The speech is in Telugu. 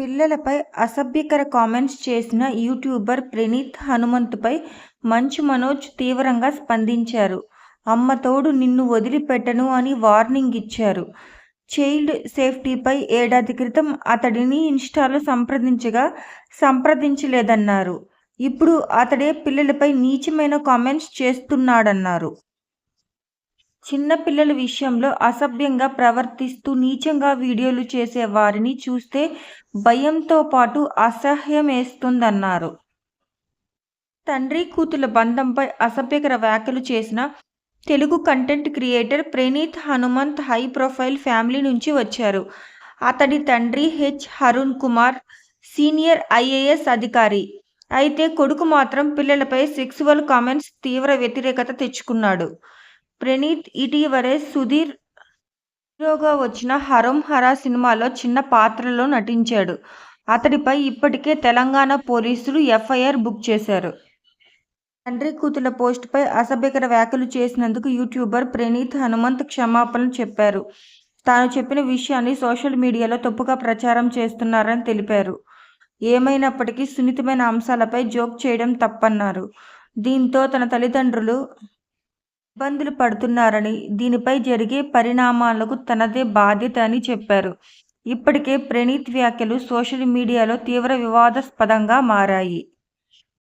పిల్లలపై అసభ్యకర కామెంట్స్ చేసిన యూట్యూబర్ ప్రణీత్ హనుమంతుపై మంచు మనోజ్ తీవ్రంగా స్పందించారు. అమ్మ తోడు నిన్ను వదిలిపెట్టను అని వార్నింగ్ ఇచ్చారు. చైల్డ్ సేఫ్టీపై ఏడాది క్రితం అతడిని ఇన్స్టాలో సంప్రదించగా సంప్రదించలేదన్నారు. ఇప్పుడు అతడే పిల్లలపై నీచమైన కామెంట్స్ చేస్తున్నాడన్నారు. చిన్నపిల్లల విషయంలో అసభ్యంగా ప్రవర్తిస్తూ నీచంగా వీడియోలు చేసే వారిని చూస్తే భయంతో పాటు అసహ్యమేస్తుందన్నారు. తండ్రి కూతుల బంధంపై అసభ్యకర వ్యాఖ్యలు చేసిన Telugu content creator Praneeth Hanumanth high profile family నుంచి వచ్చారు. అతడి తండ్రి H. Arun Kumar senior IAS అధికారి. అయితే కొడుకు మాత్రం పిల్లలపై సెక్సువల్ కామెంట్స్ తీవ్ర వ్యతిరేకత తెచ్చుకున్నాడు. ప్రణీత్ ఇటీవలే సుధీర్ హీరోగా వచ్చిన హరం హరా సినిమాలో చిన్న పాత్రలో నటించాడు. అతడిపై ఇప్పటికే తెలంగాణ పోలీసులు ఎఫ్ఐఆర్ బుక్ చేశారు. తండ్రి కూతుల పోస్టుపై అసభ్యకర వ్యాఖ్యలు చేసినందుకు యూట్యూబర్ ప్రణీత్ హనుమంత్ క్షమాపణలు చెప్పారు. తాను చెప్పిన విషయాన్ని సోషల్ మీడియాలో తప్పుగా ప్రచారం చేస్తున్నారని తెలిపారు. ఏమైనప్పటికీ సున్నితమైన అంశాలపై జోక్ చేయడం తప్పన్నారు. దీంతో తన తల్లిదండ్రులు ఇబ్బందులు పడుతున్నారని, దీనిపై జరిగే పరిణామాలకు తనదే బాధ్యత అని చెప్పారు. ఇప్పటికే ప్రణీత్ వ్యాఖ్యలు సోషల్ మీడియాలో తీవ్ర వివాదాస్పదంగా మారాయి.